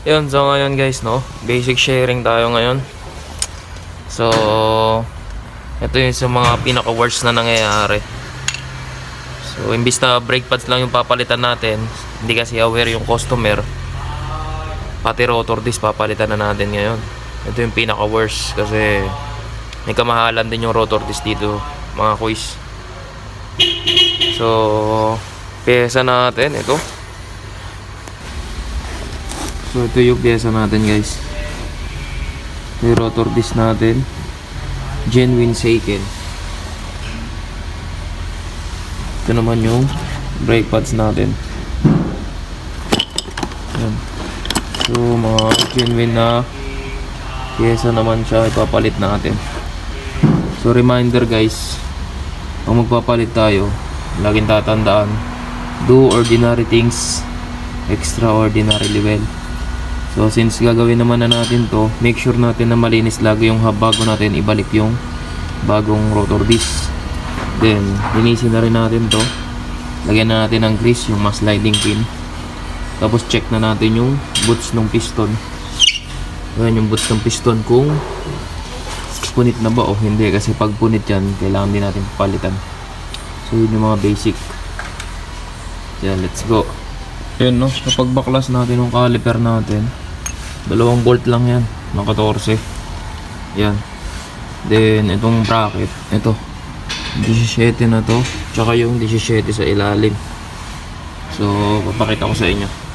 Yun, so ngayon guys, no? Basic sharing tayo ngayon. So, ito yung sa mga pinaka-worst na nangyayari. So, imbis na brake pads lang yung papalitan natin, hindi kasi aware yung customer, pati rotor disc papalitan na natin ngayon. Ito yung pinaka-worst kasi may kamahalan din yung rotor disc dito, mga kuys. So, pyesa natin, ito. So, ito yung pyesa natin, guys. Yung rotor disc natin. Genuine Seiken. Ito naman yung brake pads natin. Yan. So, mga genuine na pyesa naman siya ipapalit natin. So, reminder guys, kung magpapalit tayo, laging tatandaan, do ordinary things extraordinarily well. So since gagawin naman na natin to, make sure natin na malinis lagi yung hub bago natin ibalik yung bagong rotor disc. Then, linisin na rin natin to. Lagyan na natin ng grease, yung mas sliding pin. Tapos check na natin yung boots ng piston. Ayan yung boots ng piston kung punit na ba o hindi kasi pag punit yan kailangan din natin palitan so yun yung mga basic yan let's go yun no? Kapag baklas natin yung caliper natin. Dalawang bolt lang yan. Ng 14 yan. Then itong bracket. Ito. 17 na to. Tsaka yung 17 sa ilalim. So papakita ko sa inyo